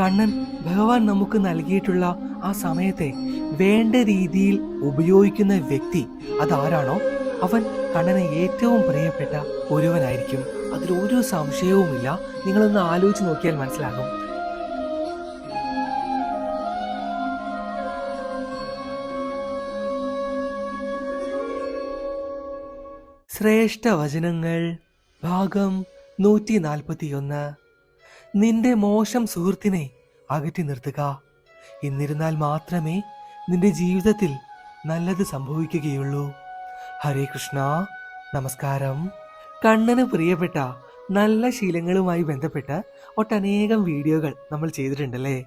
കണ്ണൻ ഭഗവാൻ നമുക്ക് നൽകിയിട്ടുള്ള ആ സമയത്തെ വേണ്ട രീതിയിൽ ഉപയോഗിക്കുന്ന വ്യക്തി അതാരാണോ? അവൻ കണ്ണനെ ഏറ്റവും പ്രിയപ്പെട്ട ഒരുവനായിരിക്കും. അതിലൊരു സംശയവുമില്ല. നിങ്ങളൊന്ന് ആലോചിച്ച് നോക്കിയാൽ മനസ്സിലാകും. ശ്രേഷ്ഠ വചനങ്ങൾ ഭാഗം നൂറ്റി നാൽപ്പത്തിയൊന്ന് നിന്റെ മോശം സുഹൃത്തിനെ അകറ്റി നിർത്തുക. എന്നിരുന്നാൽ മാത്രമേ നിന്റെ ജീവിതത്തിൽ നല്ലത് സംഭവിക്കുകയുള്ളൂ. ഹരേ കൃഷ്ണ നമസ്കാരം. കണ്ണന് പ്രിയപ്പെട്ട നല്ല ശീലങ്ങളുമായി ബന്ധപ്പെട്ട് ഒട്ടനേകം വീഡിയോകൾ നമ്മൾ ചെയ്തിട്ടുണ്ടല്ലേ?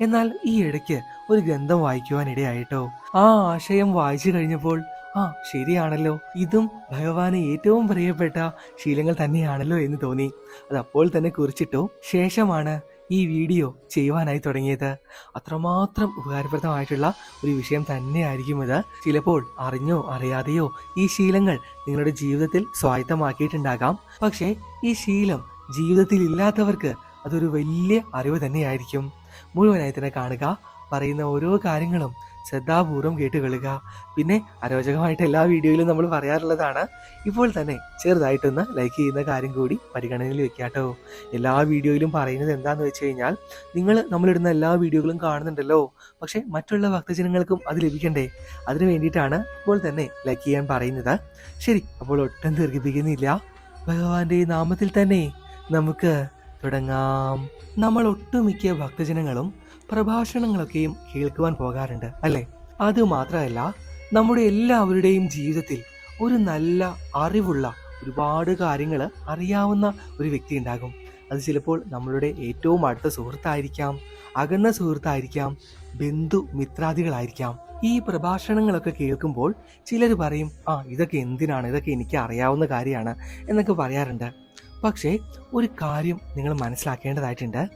എന്നാൽ ഈ ഇടയ്ക്ക് ഒരു ഗ്രന്ഥം വായിക്കുവാനിടയായിട്ടോ? ആ ആശയം വായിച്ചു കഴിഞ്ഞപ്പോൾ ആ ശരിയാണല്ലോ. ഇതും ഭഗവാന് ഏറ്റവും പ്രിയപ്പെട്ട ശീലങ്ങൾ തന്നെയാണല്ലോ എന്ന് തോന്നി. അത് അപ്പോൾ തന്നെ കുറിച്ചിട്ടോ ശേഷമാണ് ഈ വീഡിയോ ചെയ്യുവാനായി തുടങ്ങിയത്. അത്രമാത്രം ഉപകാരപ്രദമായിട്ടുള്ള ഒരു വിഷയം തന്നെയായിരിക്കും ഇത്. ചിലപ്പോൾ അറിഞ്ഞോ അറിയാതെയോ ഈ ശീലങ്ങൾ നിങ്ങളുടെ ജീവിതത്തിൽ സ്വായത്തമാക്കിയിട്ടുണ്ടാകാം. പക്ഷേ ഈ ശീലം ജീവിതത്തിൽ ഇല്ലാത്തവർക്ക് അതൊരു വലിയ അറിവ് തന്നെയായിരിക്കും. മുഴുവനായി തന്നെ കാണുക പറയുന്ന ഓരോ കാര്യങ്ങളും ശ്രദ്ധാപൂർവം കളുക പിന്നെ അരോചകമായിട്ട് എല്ലാ വീഡിയോയിലും നമ്മൾ പറയാറുള്ളതാണ് ഇപ്പോൾ തന്നെ ചെറുതായിട്ടൊന്ന് ലൈക്ക് ചെയ്യുന്ന കാര്യം കൂടി പരിഗണനയിൽ വെക്കാട്ടോ എല്ലാ വീഡിയോയിലും പറയുന്നത് എന്താണെന്ന് വെച്ച് കഴിഞ്ഞാൽ നിങ്ങൾ നമ്മളിടുന്ന എല്ലാ വീഡിയോകളും കാണുന്നുണ്ടല്ലോ പക്ഷേ മറ്റുള്ള ഭക്തജനങ്ങൾക്കും അത് ലഭിക്കണ്ടേ? അതിനു വേണ്ടിയിട്ടാണ് ഇപ്പോൾ തന്നെ ലൈക്ക് ചെയ്യാൻ പറയുന്നത്. ശരി അപ്പോൾ ഒട്ടും ദീർഘിപ്പിക്കുന്നില്ല. ഭഗവാന്റെ നാമത്തിൽ തന്നെ നമുക്ക് തുടങ്ങാം. നമ്മൾ ഒട്ടുമിക്ക ഭക്തജനങ്ങളും പ്രഭാഷണങ്ങളൊക്കെയും കേൾക്കുവാൻ പോകാറുണ്ട് അല്ലേ? അത് മാത്രമല്ല നമ്മുടെ എല്ലാവരുടെയും ജീവിതത്തിൽ ഒരു നല്ല അറിവുള്ള ഒരുപാട് കാര്യങ്ങൾ അറിയാവുന്ന ഒരു വ്യക്തി ഉണ്ടാകും. അത് ചിലപ്പോൾ നമ്മളുടെ ഏറ്റവും അടുത്ത സുഹൃത്തായിരിക്കാം അകന്ന സുഹൃത്തായിരിക്കാം ബന്ധു മിത്രാദികളായിരിക്കാം. ഈ പ്രഭാഷണങ്ങളൊക്കെ കേൾക്കുമ്പോൾ ചിലർ പറയും ആ ഇതൊക്കെ എന്തിനാണ്? ഇതൊക്കെ എനിക്ക് അറിയാവുന്ന കാര്യമാണ് എന്നൊക്കെ പറയാറുണ്ട്. പക്ഷേ ഒരു കാര്യം നിങ്ങൾ മനസ്സിലാക്കേണ്ടതായിട്ടുണ്ട്.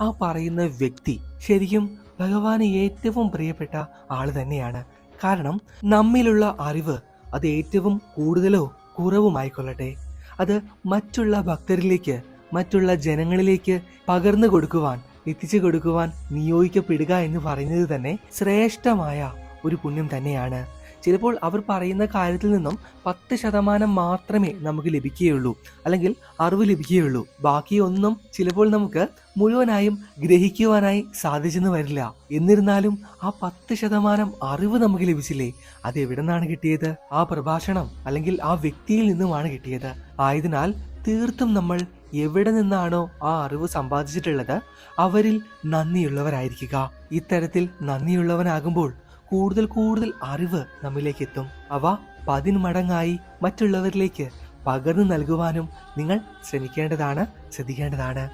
ആ പറയുന്ന വ്യക്തി ശരിക്കും ഭഗവാന് ഏറ്റവും പ്രിയപ്പെട്ട ആൾ തന്നെയാണ്. കാരണം നമ്മിലുള്ള അറിവ് അത് ഏറ്റവും കൂടുതലോ കുറവുമായിക്കൊള്ളട്ടെ. അത് മറ്റുള്ള ഭക്തരിലേക്ക് മറ്റുള്ള ജനങ്ങളിലേക്ക് പകർന്നു കൊടുക്കുവാൻ എത്തിച്ചു കൊടുക്കുവാൻ നിയോഗിക്കപ്പെടുക എന്ന് പറയുന്നത് തന്നെ ശ്രേഷ്ഠമായ ഒരു പുണ്യം തന്നെയാണ്. ചിലപ്പോൾ അവർ പറയുന്ന കാര്യത്തിൽ നിന്നും പത്ത് ശതമാനം മാത്രമേ നമുക്ക് ലഭിക്കുകയുള്ളൂ. അല്ലെങ്കിൽ അറിവ് ലഭിക്കുകയുള്ളൂ. ബാക്കിയൊന്നും ചിലപ്പോൾ നമുക്ക് മുഴുവനായും ഗ്രഹിക്കുവാനായി സാധിച്ചെന്ന് വരില്ല. എന്നിരുന്നാലും ആ പത്ത് ശതമാനം അറിവ് നമുക്ക് ലഭിച്ചില്ലേ? അത് എവിടെ നിന്നാണ് കിട്ടിയത്? ആ പ്രഭാഷണം അല്ലെങ്കിൽ ആ വ്യക്തിയിൽ നിന്നുമാണ് കിട്ടിയത്. ആയതിനാൽ തീർത്തും നമ്മൾ എവിടെ നിന്നാണോ ആ അറിവ് സമ്പാദിച്ചിട്ടുള്ളത് അവരിൽ നന്ദിയുള്ളവരായിരിക്കുക. ഇത്തരത്തിൽ നന്ദിയുള്ളവനാകുമ്പോൾ കൂടുതൽ കൂടുതൽ അറിവ് നമ്മിലേക്ക് എത്തും അവ പതിന്മടങ്ങായി മറ്റുള്ളവരിലേക്ക് പകർന്നു നൽകുവാനും നിങ്ങൾ ശ്രമിക്കേണ്ടതാണ് ശ്രദ്ധിക്കേണ്ടതാണ്.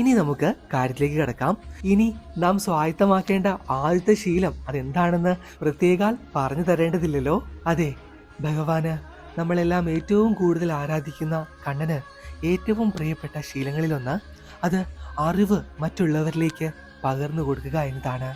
ഇനി നമുക്ക് കാര്യത്തിലേക്ക് കിടക്കാം. ഇനി നാം സ്വായത്തമാക്കേണ്ട ആദ്യത്തെ ശീലം അതെന്താണെന്ന് പ്രത്യേകാൽ പറഞ്ഞു തരേണ്ടതില്ലല്ലോ. അതെ ഭഗവാന് നമ്മളെല്ലാം ഏറ്റവും കൂടുതൽ ആരാധിക്കുന്ന കണ്ണന് ഏറ്റവും പ്രിയപ്പെട്ട ശീലങ്ങളിലൊന്ന് അത് അറിവ് മറ്റുള്ളവരിലേക്ക് പകർന്നു കൊടുക്കുക എന്നതാണ്.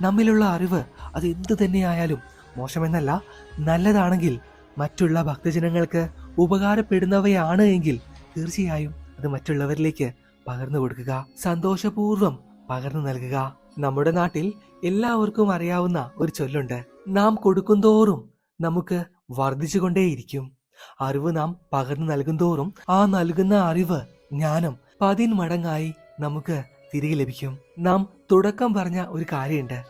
നമ്മിലുള്ള അറിവ് അത് എന്തു തന്നെയായാലും മോശമെന്നല്ല നല്ലതാണെങ്കിൽ മറ്റുള്ള ഭക്തജനങ്ങൾക്ക് ഉപകാരപ്പെടുന്നവയാണ് എങ്കിൽ തീർച്ചയായും അത് മറ്റുള്ളവരിലേക്ക് പകർന്നു കൊടുക്കുക. സന്തോഷപൂർവം പകർന്നു നൽകുക. നമ്മുടെ നാട്ടിൽ എല്ലാവർക്കും അറിയാവുന്ന ഒരു ചൊല്ലുണ്ട്. നാം കൊടുക്കുന്തോറും നമുക്ക് വർദ്ധിച്ചുകൊണ്ടേയിരിക്കും. അറിവ് നാം പകർന്നു നൽകുന്തോറും ആ നൽകുന്ന അറിവ് ജ്ഞാനം പതിന്മടങ്ങായി നമുക്ക് തിരികെ ലഭിക്കും. നാം തുടക്കം പറഞ്ഞ ഒരു കാര്യമുണ്ട്.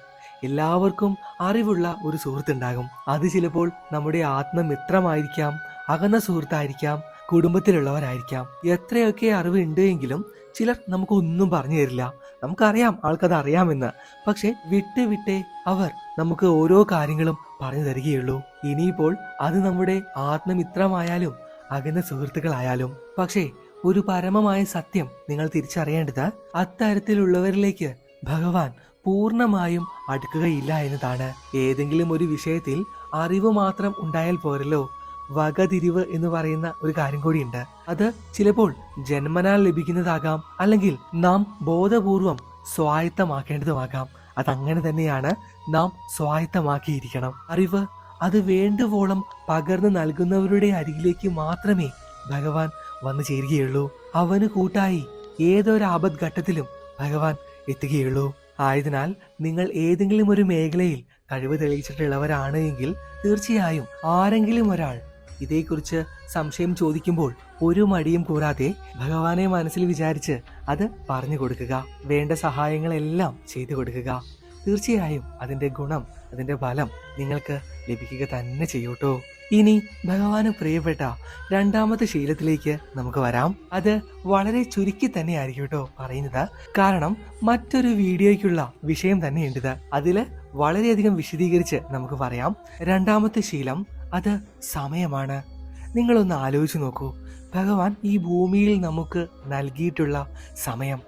എല്ലാവർക്കും അറിവുള്ള ഒരു സുഹൃത്തുണ്ടാകും. അത് ചിലപ്പോൾ നമ്മുടെ ആത്മമിത്രമായിരിക്കാം അകന്ന സുഹൃത്തായിരിക്കാം കുടുംബത്തിലുള്ളവരായിരിക്കാം. എത്രയൊക്കെ അറിവ് ഉണ്ട് എങ്കിലും ചിലർ നമുക്കൊന്നും പറഞ്ഞു തരില്ല. നമുക്കറിയാം ആൾക്കത് അറിയാമെന്ന് പക്ഷെ വിട്ട് വിട്ടേ അവർ നമുക്ക് ഓരോ കാര്യങ്ങളും പറഞ്ഞു തരികയുള്ളൂ. ഇനിയിപ്പോൾ അത് നമ്മുടെ ആത്മമിത്രമായാലും അകന്ന സുഹൃത്തുക്കളായാലും. പക്ഷേ ഒരു പരമമായ സത്യം നിങ്ങൾ തിരിച്ചറിയേണ്ടത് അത്തരത്തിലുള്ളവരിലേക്ക് ഭഗവാൻ പൂർണമായും അടുക്കുകയില്ല എന്നതാണ്. ഏതെങ്കിലും ഒരു വിഷയത്തിൽ അറിവ് മാത്രം ഉണ്ടായാൽ പോരല്ലോ. വകതിരിവ് എന്ന് പറയുന്ന ഒരു കാര്യം കൂടിയുണ്ട്. അത് ചിലപ്പോൾ ജന്മനാൽ ലഭിക്കുന്നതാകാം അല്ലെങ്കിൽ നാം ബോധപൂർവം സ്വായത്തമാക്കേണ്ടതുമാകാം. അതങ്ങനെ തന്നെയാണ് നാം സ്വായത്തമാക്കിയിരിക്കണം. അറിവ് അത് വേണ്ടുവോളം പകർന്നു നൽകുന്നവരുടെ അരികിലേക്ക് മാത്രമേ ഭഗവാൻ വന്നു ചേരുകയുള്ളൂ. അവന് കൂട്ടായി ഏതൊരു ആപത് ഘട്ടത്തിലും ഭഗവാൻ എത്തുകയുള്ളൂ. ആയതിനാൽ നിങ്ങൾ ഏതെങ്കിലും ഒരു മേഖലയിൽ കഴിവ് തെളിയിച്ചിട്ടുള്ളവരാണ് എങ്കിൽ തീർച്ചയായും ആരെങ്കിലും ഒരാൾ ഇതേക്കുറിച്ച് സംശയം ചോദിക്കുമ്പോൾ ഒരു മടിയും കൂടാതെ ഭഗവാനെ മനസ്സിൽ വിചാരിച്ച് അത് പറഞ്ഞു കൊടുക്കുക. വേണ്ട സഹായങ്ങളെല്ലാം ചെയ്തു കൊടുക്കുക. തീർച്ചയായും അതിന്റെ ഗുണം അതിന്റെ ഫലം നിങ്ങൾക്ക് ലഭിക്കുക തന്നെ ചെയ്യൂട്ടോ. ഇനി ഭഗവാന് പ്രിയപ്പെട്ട രണ്ടാമത്തെ ശീലത്തിലേക്ക് നമുക്ക് വരാം. അത് വളരെ ചുരുക്കി തന്നെ ആയിരിക്കും കേട്ടോ പറയുന്നത്. കാരണം മറ്റൊരു വീഡിയോയ്ക്കുള്ള വിഷയം തന്നെയുണ്ട് ഇത്. അതിൽ വളരെയധികം വിശദീകരിച്ച് നമുക്ക് പറയാം. രണ്ടാമത്തെ ശീലം അത് സമയമാണ്. നിങ്ങളൊന്ന് ആലോചിച്ച് നോക്കൂ. ഭഗവാൻ ഈ ഭൂമിയിൽ നമുക്ക് നൽകിയിട്ടുള്ള സമയം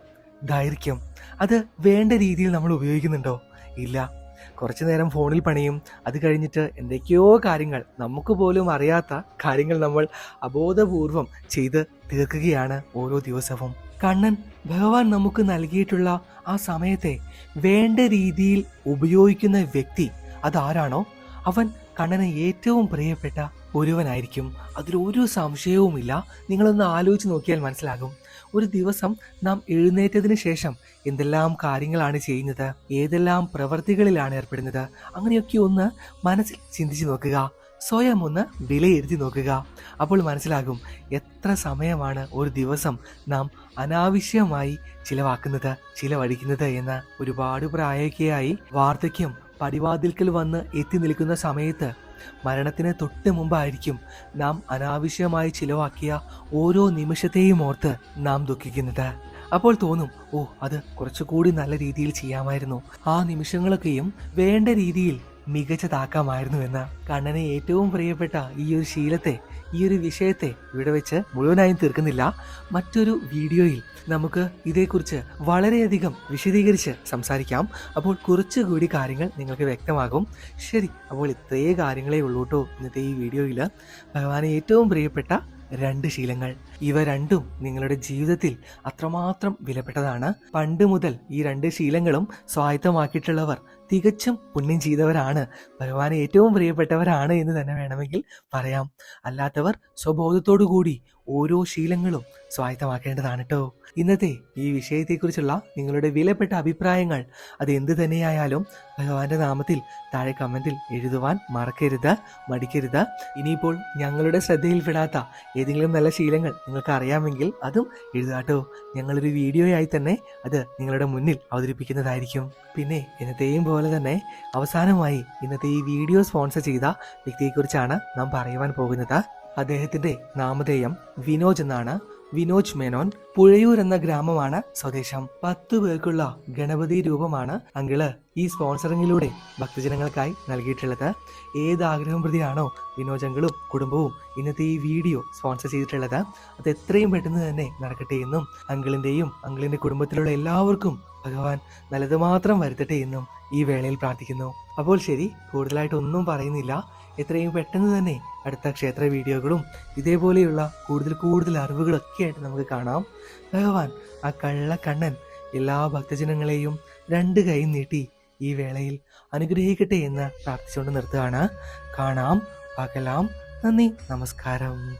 ദൈർഘ്യം അത് വേണ്ട രീതിയിൽ നമ്മൾ ഉപയോഗിക്കുന്നുണ്ടോ? ഇല്ല. കുറച്ചു നേരം ഫോണിൽ പണിയും. അത് കഴിഞ്ഞിട്ട് എന്തൊക്കെയോ കാര്യങ്ങൾ നമുക്ക് പോലും അറിയാത്ത കാര്യങ്ങൾ നമ്മൾ അബോധപൂർവം ചെയ്ത് തീർക്കുകയാണ് ഓരോ ദിവസവും. കണ്ണൻ ഭഗവാൻ നമുക്ക് നൽകിയിട്ടുള്ള ആ സമയത്തെ വേണ്ട രീതിയിൽ ഉപയോഗിക്കുന്ന വ്യക്തി അതാരാണോ? അവൻ കണ്ണന് ഏറ്റവും പ്രിയപ്പെട്ട ഒരുവനായിരിക്കും. അതിലൊരു സംശയവുമില്ല. നിങ്ങളൊന്ന് ആലോചിച്ച് നോക്കിയാൽ മനസ്സിലാകും. ഒരു ദിവസം നാം എഴുന്നേറ്റതിന് ശേഷം എന്തെല്ലാം കാര്യങ്ങളാണ് ചെയ്യുന്നത്? ഏതെല്ലാം പ്രവൃത്തികളിലാണ് ഏർപ്പെടുന്നത്? അങ്ങനെയൊക്കെ ഒന്ന് മനസ്സിൽ ചിന്തിച്ചു നോക്കുക. സ്വയം ഒന്ന് വിലയിരുത്തി നോക്കുക. അപ്പോൾ മനസ്സിലാകും എത്ര സമയമാണ് ഒരു ദിവസം നാം അനാവശ്യമായി ചിലവാക്കുന്നത് ചിലവഴിക്കുന്നത് എന്ന്. ഒരുപാട് പ്രായോഗികയായി വാർദ്ധക്യം പടിവാതിൽക്കൽ വന്ന് എത്തി നിൽക്കുന്ന സമയത്ത് മരണത്തിന് തൊട്ട് മുമ്പായിരിക്കും നാം അനാവശ്യമായി ചിലവാക്കിയ ഓരോ നിമിഷത്തെയും ഓർത്ത് നാം ദുഃഖിക്കുന്നത്. അപ്പോൾ തോന്നും ഓ അത് കുറച്ചുകൂടി നല്ല രീതിയിൽ ചെയ്യാമായിരുന്നു. ആ നിമിഷങ്ങളൊക്കെയും വേണ്ട രീതിയിൽ മികച്ചതാക്കാമായിരുന്നു എന്ന കണ്ണനെ ഏറ്റവും പ്രിയപ്പെട്ട ഈ ഒരു ശീലത്തെ ഈ ഒരു വിഷയത്തെ ഇവിടെ വെച്ച് മുഴുവനായും തീർക്കുന്നില്ല. മറ്റൊരു വീഡിയോയിൽ നമുക്ക് ഇതേക്കുറിച്ച് വളരെയധികം വിശദീകരിച്ച് സംസാരിക്കാം. അപ്പോൾ കുറച്ചുകൂടി കാര്യങ്ങൾ നിങ്ങൾക്ക് വ്യക്തമാകും. ശരി അപ്പോൾ ഇത്രയേ കാര്യങ്ങളേ ഉള്ളൂ കേട്ടോ ഇന്നത്തെ ഈ വീഡിയോയിൽ ഭഗവാനെ ഏറ്റവും പ്രിയപ്പെട്ട രണ്ട് ശീലങ്ങൾ. ഇവ രണ്ടും നിങ്ങളുടെ ജീവിതത്തിൽ അത്രമാത്രം വിലപ്പെട്ടതാണ്. പണ്ട് മുതൽ ഈ രണ്ട് ശീലങ്ങളും സ്വായത്തമാക്കിയിട്ടുള്ളവർ തികച്ചും പുണ്യം ചെയ്തവരാണ്. ഭഗവാന് ഏറ്റവും പ്രിയപ്പെട്ടവരാണ് എന്ന് തന്നെ വേണമെങ്കിൽ പറയാം. അല്ലാത്തവർ സ്വബോധത്തോടു കൂടി ഓരോ ശീലങ്ങളും സ്വായത്തമാക്കേണ്ടതാണ് കേട്ടോ ഇന്നത്തെ ഈ വിഷയത്തെക്കുറിച്ചുള്ള നിങ്ങളുടെ വിലപ്പെട്ട അഭിപ്രായങ്ങൾ അത് എന്ത് തന്നെയായാലും ഭഗവാന്റെ നാമത്തിൽ താഴെ കമന്റിൽ എഴുതുവാൻ മറക്കരുത് മടിക്കരുത്. ഇനിയിപ്പോൾ ഞങ്ങളുടെ ശ്രദ്ധയിൽപ്പെടാത്ത ഏതെങ്കിലും നല്ല ശീലങ്ങൾ നിങ്ങൾക്ക് അറിയാമെങ്കിൽ അതും എഴുതാട്ടോ ഞങ്ങളൊരു വീഡിയോയായി തന്നെ അത് നിങ്ങളുടെ മുന്നിൽ അവതരിപ്പിക്കുന്നതായിരിക്കും. പിന്നെ ഇന്നത്തെയും പോലെ തന്നെ അവസാനമായി ഇന്നത്തെ ഈ വീഡിയോ സ്പോൺസർ ചെയ്ത വ്യക്തിയെക്കുറിച്ചാണ് നാം പറയുവാൻ പോകുന്നത്. അദ്ദേഹത്തിന്റെ നാമധേയം വിനോജ് എന്നാണ്. വിനോജ് മേനോൻ പുഴയൂർ എന്ന ഗ്രാമമാണ് സ്വദേശം. പത്തു പേർക്കുള്ള ഗണപതി രൂപമാണ് അങ്കിൾ. ഈ സ്പോൺസറിങ്ങിലൂടെ ഭക്തജനങ്ങൾക്കായി നൽകിയിട്ടുള്ളത് ഏത് ആഗ്രഹം പ്രതിയാണോ വിനോദങ്ങളും കുടുംബവും ഇന്നത്തെ ഈ വീഡിയോ സ്പോൺസർ ചെയ്തിട്ടുള്ളത് അത് എത്രയും പെട്ടെന്ന് തന്നെ നടക്കട്ടെ എന്നും അങ്കിളിന്റെയും അങ്കിളിന്റെ കുടുംബത്തിലുള്ള എല്ലാവർക്കും ഭഗവാൻ നല്ലത് മാത്രം വരുത്തട്ടെ എന്നും ഈ വേളയിൽ പ്രാർത്ഥിക്കുന്നു. അപ്പോൾ ശരി കൂടുതലായിട്ട് ഒന്നും പറയുന്നില്ല. എത്രയും പെട്ടെന്ന് തന്നെ അടുത്ത ക്ഷേത്ര വീഡിയോകളും ഇതേപോലെയുള്ള കൂടുതൽ കൂടുതൽ അറിവുകളൊക്കെ ആയിട്ട് നമുക്ക് കാണാം. ഭഗവാൻ ആ കള്ളക്കണ്ണൻ എല്ലാ ഭക്തജനങ്ങളെയും രണ്ട് കൈ നീട്ടി ഈ വേളയിൽ അനുഗ്രഹിക്കട്ടെ എന്ന് പ്രാർത്ഥിച്ചുകൊണ്ട് നിർത്തുകയാണ്. കാണാം പകലാം. നന്ദി നമസ്കാരം.